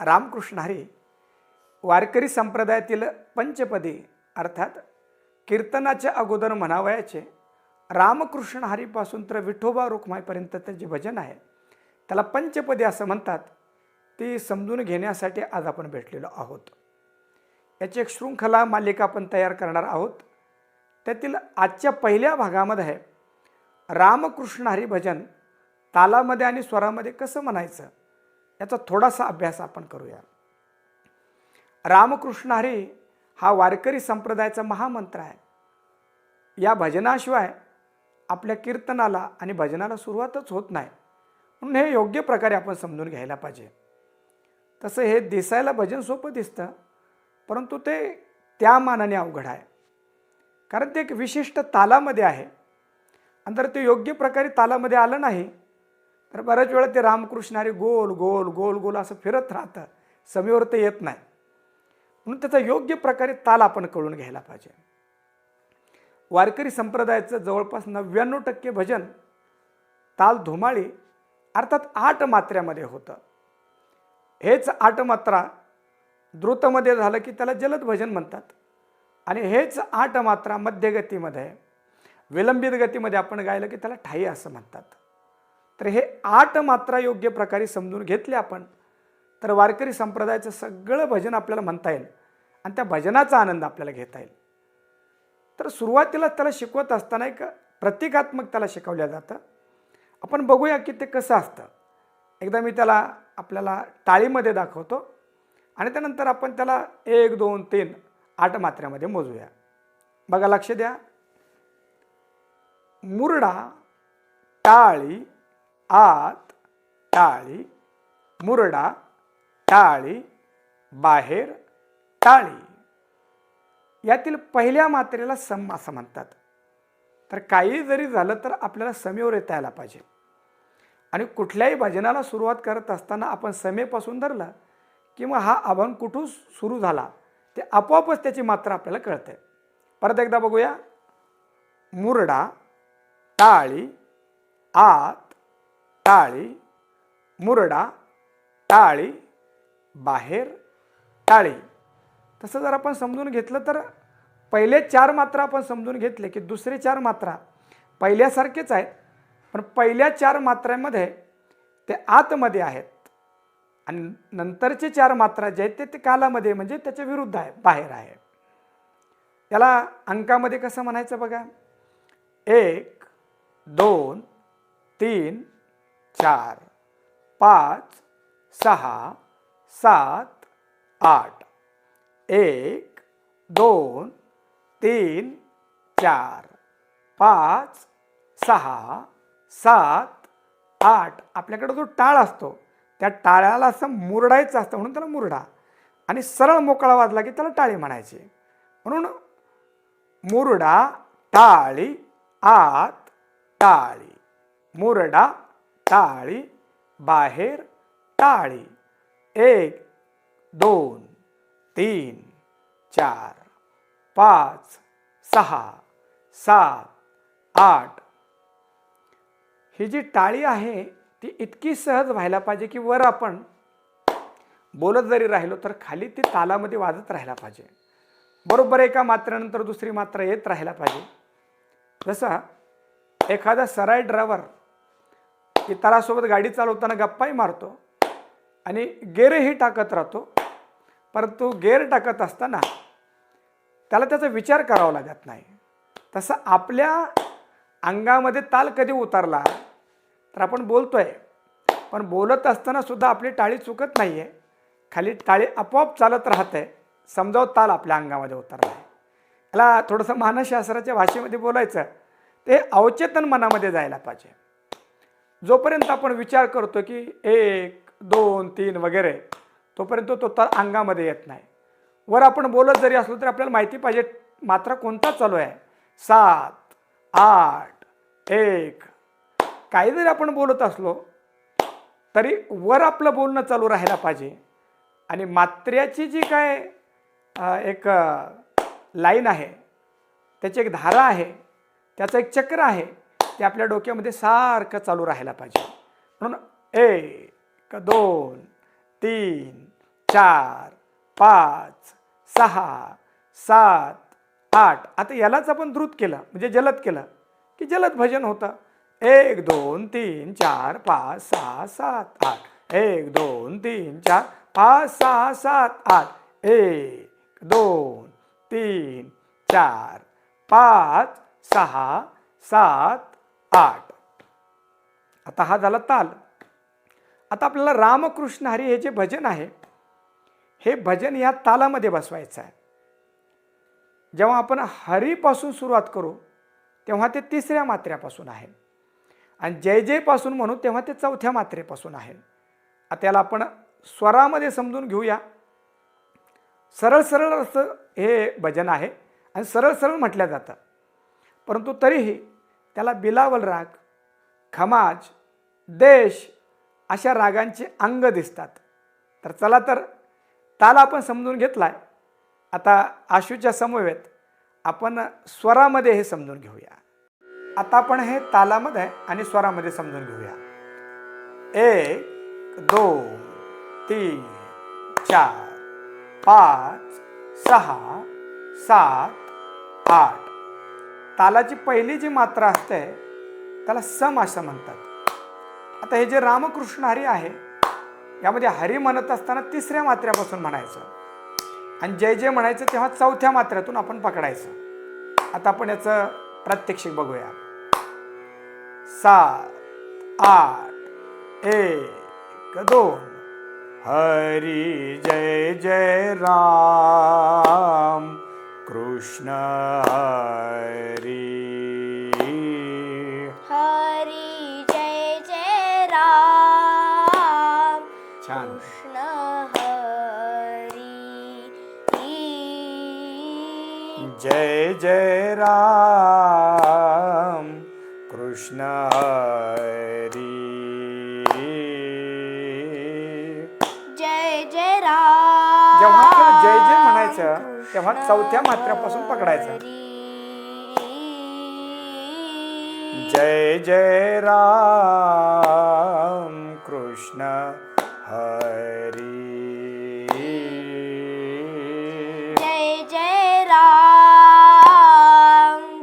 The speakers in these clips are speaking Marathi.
रामकृष्ण हरी वारकरी संप्रदायातील पंचपदी अर्थात कीर्तनाच्या अगोदर म्हणावयाचे रामकृष्ण हरीपासून तर विठोबा रुक्माईपर्यंतचं जे भजन आहे. त्याला पंचपदी असं म्हणतात. ते समजून घेण्यासाठी आज आपण भेटलेलो आहोत. याची एक शृंखला मालिका आपण तयार करणार आहोत. त्यातील आजच्या पहिल्या भागामध्ये आहे रामकृष्ण हरी भजन तालामध्ये आणि स्वरामध्ये कसं म्हणायचं? याचा थोडासा अभ्यास आपण करूया. रामकृष्ण हरी हा वारकरी संप्रदायाचा महामंत्र आहे. या भजनाशिवाय आपल्या कीर्तनाला आणि भजनाला सुरुवातच होत नाही. म्हणून हे योग्य प्रकारे आपण समजून घ्यायला पाहिजे. तसं हे दिसायला भजन सोपं दिसतं परंतु ते त्या मानाने अवघड आहे. कारण ते एक विशिष्ट तालामध्ये आहे. आणि जर ते योग्य प्रकारे तालामध्ये आलं नाही तर बऱ्याच वेळा ते रामकृष्णारी गोल गोल गोल गोल असं फिरत राहतं. समीवर ते येत नाही. म्हणून त्याचा योग्य प्रकारे ताल आपण कळून घ्यायला पाहिजे. वारकरी संप्रदायाचं जवळपास नव्याण्णव टक्के भजन ताल धुमाळी अर्थात आठ मात्र्यामध्ये होतं. हेच आठ मात्रा द्रुतमध्ये झालं की त्याला जलद भजन म्हणतात. आणि हेच आठ मात्रा मध्यगतीमध्ये विलंबित गतीमध्ये आपण गायलं की त्याला ठाई असं म्हणतात. तर हे आठ मात्रा योग्य प्रकारे समजून घेतले आपण तर वारकरी संप्रदायाचं सगळं भजन आपल्याला म्हणता येईल आणि त्या भजनाचा आनंद आपल्याला घेता येईल. तर सुरुवातीला त्याला शिकवत असताना एक प्रतिकात्मक त्याला शिकवलं जातं. आपण बघूया की ते कसं असतं. एकदा मी त्याला आपल्याला टाळीमध्ये दाखवतो आणि त्यानंतर आपण त्याला एक दोन तीन आठ मात्र्यामध्ये मोजूया. बघा लक्ष द्या. मुरडा टाळी आत टाळी मुरडा टाळी बाहेर टाळी. यातील पहिल्या मात्रेला सम असं म्हणतात. तर काही जरी झालं तर आपल्याला समेवर येता यायला पाहिजे. आणि कुठल्याही भजनाला सुरुवात करत असताना आपण समेपासून धरलं किंवा हा आभंग कुठून सुरू झाला ते आपोआपच त्याची मात्रा आपल्याला कळते. परत एकदा बघूया. मुरडा टाळी आत टाळी मुरडा टाळी बाहेर टाळी. तसं जर आपण समजून घेतलं तर पहिले चार मात्रा आपण समजून घेतले की दुसरे चार मात्रा पहिल्यासारखेच आहेत पण पहिल्या चार मात्रांमध्ये ते आतमध्ये आहेत. आणि नंतरचे चार मात्रा जे आहेत ते ते कालामध्ये म्हणजे त्याच्या विरुद्ध आहे बाहेर आहे. त्याला अंकामध्ये कसं म्हणायचं बघा? एक दोन तीन चार पाच सहा सात आठ. एक दोन तीन चार पाच सहा सात आठ. आपल्याकडे जो टाळ असतो त्या टाळ्याला असं मुरडायचं असतं म्हणून त्याला मुरडा. आणि सरळ मोकळा वाजला की त्याला टाळी म्हणायची. म्हणून मुरडा टाळी आत टाळी. मुरडा टाळी बाहेर टाळी. एक दोन तीन चार पाच सहा सात आठ. ही जी टाळी आहे ती इतकी सहज व्हायला पाहिजे की वर आपण बोलत जरी राहिलो तर खाली ती तालामध्ये वाजत राहायला पाहिजे. बरोबर एका मात्रेनंतर दुसरी मात्रा येत राहायला पाहिजे. जसा एखादा सराय ड्रायव्हर इतरासोबत गाडी चालवताना गप्पाही मारतो आणि गेरही टाकत राहतो. परंतु गेअर टाकत असताना त्याला त्याचा विचार करावा लागत नाही. तसं आपल्या अंगामध्ये ताल कधी उतरला तर आपण बोलतोय. पण बोलत असताना सुद्धा आपली टाळी चुकत नाही आहे खाली टाळी आपोआप चालत राहते. समजाव ताल आपल्या अंगामध्ये उतरला आहे याला थोडंसं मानसशास्त्राच्या भाषेमध्ये बोलायचं ते अवचेतन मनामध्ये जायला पाहिजे. जोपर्यंत आपण विचार करतो की एक दोन तीन वगैरे तोपर्यंत तो तर अंगामध्ये येत नाही. वर आपण बोलत जरी असलो तरी आपल्याला माहिती पाहिजे मात्रा कोणता चालू आहे. सात आठ एक. काही जरी आपण बोलत असलो तरी वर आपलं बोलणं चालू राहायला पाहिजे. आणि मात्र्याची जी काय एक लाईन आहे त्याची एक धारा आहे त्याचं एक चक्र आहे ते आपल्या डोक्यामध्ये सारखं चालू राहायला पाहिजे. म्हणून एक दोन तीन चार पाच सहा सात आठ. आता यालाच आपण द्रुत केलं म्हणजे जलद केलं की जलद भजन होतं. एक दोन तीन चार पाच सहा सात आठ. एक दोन तीन चार पाच सहा सात आठ. एक दोन तीन चार पाच सहा सात आठ. आता हा झाला ताल. आता आपल्याला रामकृष्ण हरी हे जे भजन आहे हे भजन या तालामध्ये बसवायचं आहे. जेव्हा आपण हरीपासून सुरुवात करू तेव्हा ते तिसऱ्या मात्र्यापासून आहे. आणि जय जयपासून म्हणू तेव्हा ते चौथ्या मात्रेपासून आहे. आता त्याला आपण स्वरामध्ये समजून घेऊया. सरळ सरळ असं हे भजन आहे आणि सरळ सरळ म्हटलं जातं. परंतु तरीही त्याला बिलावल राग खमाज देश अशा रागांचे अंग दिसतात. तर चला तर ताल आपण समजून घेतलाय. आता आशूच्या समवेत आपण स्वरामध्ये हे समजून घेऊया. आता आपण हे तालामध्ये आणि स्वरामध्ये समजून घेऊया. एक दोन तीन चार पाच सहा सात आठ. तालाची पहिली जी मात्रा असते त्याला सम असं म्हणतात. आता हे जे रामकृष्ण हरी आहे यामध्ये हरी म्हणत असताना तिसऱ्या मात्र्यापासून म्हणायचं. आणि जय जय म्हणायचं तेव्हा चौथ्या मात्र्यातून आपण पकडायचं. आता आपण याचं प्रात्यक्षिक बघूया. सात आठ एक दोन. हरी जय जय राम. कृष्ण हरी। हरी जय जय राम। छान. कृष्ण हरी। जय जय राम। कृष्ण हरी। तेव्हा चौथ्या मात्र्यापासून पकडायचं. जय जय राम कृष्ण हरी. जय जय राम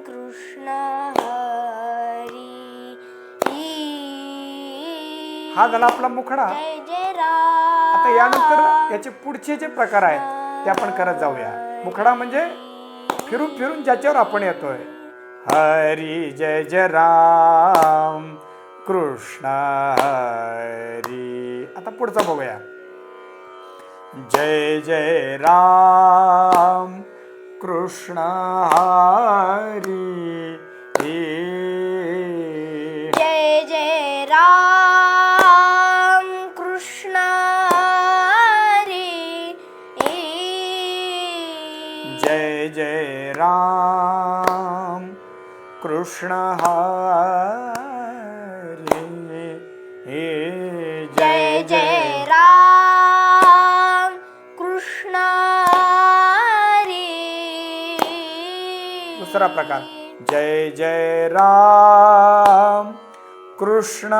कृष्ण हरी. हा झाला आपला मुखडा. जय जय राम आता यानंतर याचे पुढचे जे प्रकार आहेत ते आपण करत जाऊया. मुखडा म्हणजे फिरून फिरून ज्याच्यावर आपण येतोय. हरी जय जय राम. कृष्ण हरी. आता पुढचा बघूया. जय जय राम. कृष्ण हरी. कृष्ण हरी जय जय राम कृष्ण हरी दुसरा प्रकार. जय जय राम कृष्ण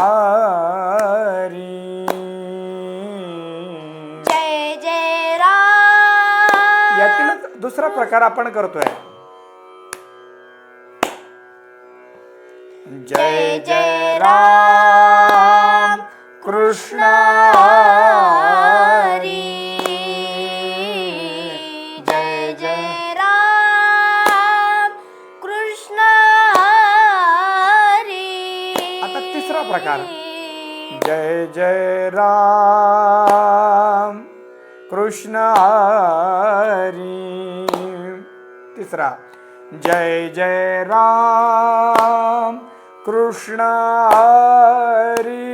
हरी जय जय राम। यातीलच दुसरा प्रकार आपण करतोय. जय जय राम कृष्ण हरी। जय जय राम कृष्ण हरी। आता तिसरा प्रकार. जय जय राम कृष्ण हरी। तिसरा. जय जय राम कृष्णा हरी।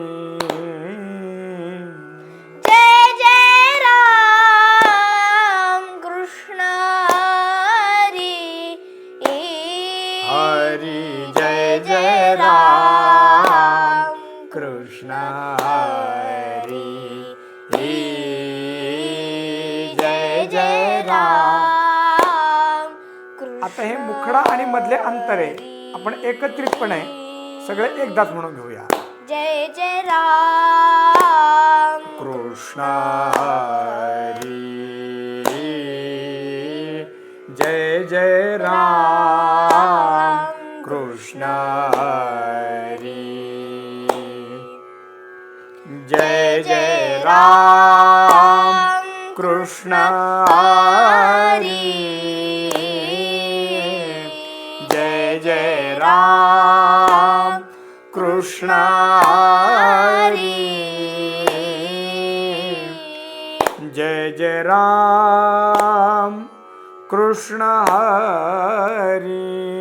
मुखडा आणि मधले अंतर आहे आपण एकत्रितपणे सगळे एकदाच म्हणून घेऊया. जय जय राम. कृष्ण हरी. जय जय राम. कृष्ण हरी. जय जय राम. कृष्ण कृष्ण हरी जय जय राम कृष्ण हरी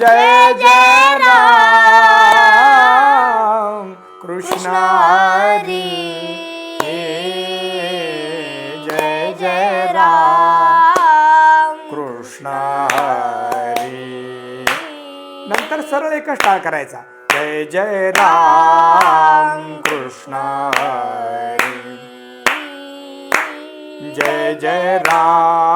जय जय राम कृष्ण हरी। जय जय राम कृष्ण हरी। नंतर सरळ एकच टाळ करायचा. जय जय राम कृष्ण हरी। जय जय राम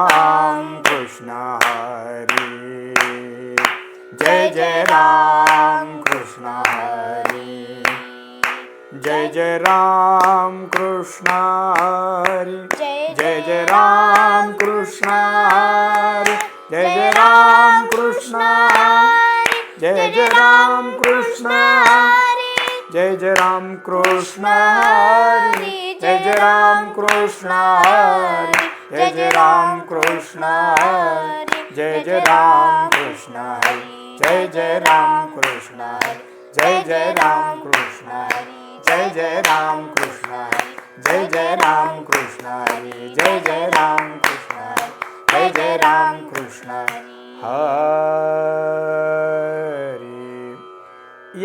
राम कृष्ण हरी जय जय राम कृष्ण हरी जय जय राम कृष्ण हरी जय जय राम कृष्ण हरी जय जय राम कृष्ण हरी जय जय राम कृष्ण हरी जय जय राम कृष्ण हरी जय जय राम कृष्ण हरी जय जय राम कृष्ण हरी जय जय राम कृष्ण हरी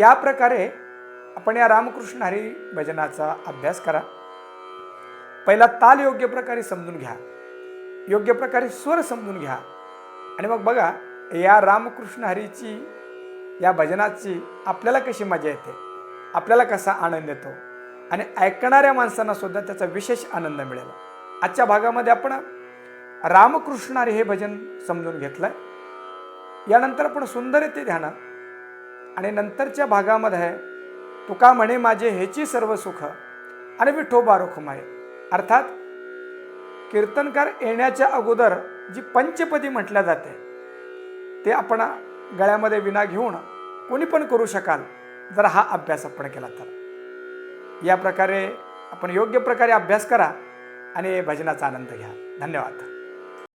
या प्रकारे आपण या रामकृष्ण हरी भजनाचा अभ्यास करा. पहिला ताल योग्य प्रकारे समजून घ्या. योग्य प्रकारे स्वर समजून घ्या. आणि मग बघा या रामकृष्ण हरीची या भजनाची आपल्याला कशी मजा येते? आपल्याला कसा आनंद येतो? आणि ऐकणाऱ्या माणसांना सुद्धा त्याचा विशेष आनंद मिळेल. आजच्या भागामध्ये आपण रामकृष्ण हरी हे भजन समजून घेतलं यानंतर आपण सुंदर येते ध्यान. आणि नंतरच्या भागामध्ये तुका म्हणे माझे ह्याची सर्व सुख आणि विठोबा रुखमाय अर्थात कीर्तनकार येण्याच्या अगोदर जी पंचपदी म्हटल्या जाते ते आपण गळ्यामध्ये विना घेऊन कोणी पण करू शकाल जर हा अभ्यास आपण केला तर. या प्रकारे आपण योग्य प्रकारे अभ्यास करा आणि भजनाचा आनंद घ्या. धन्यवाद.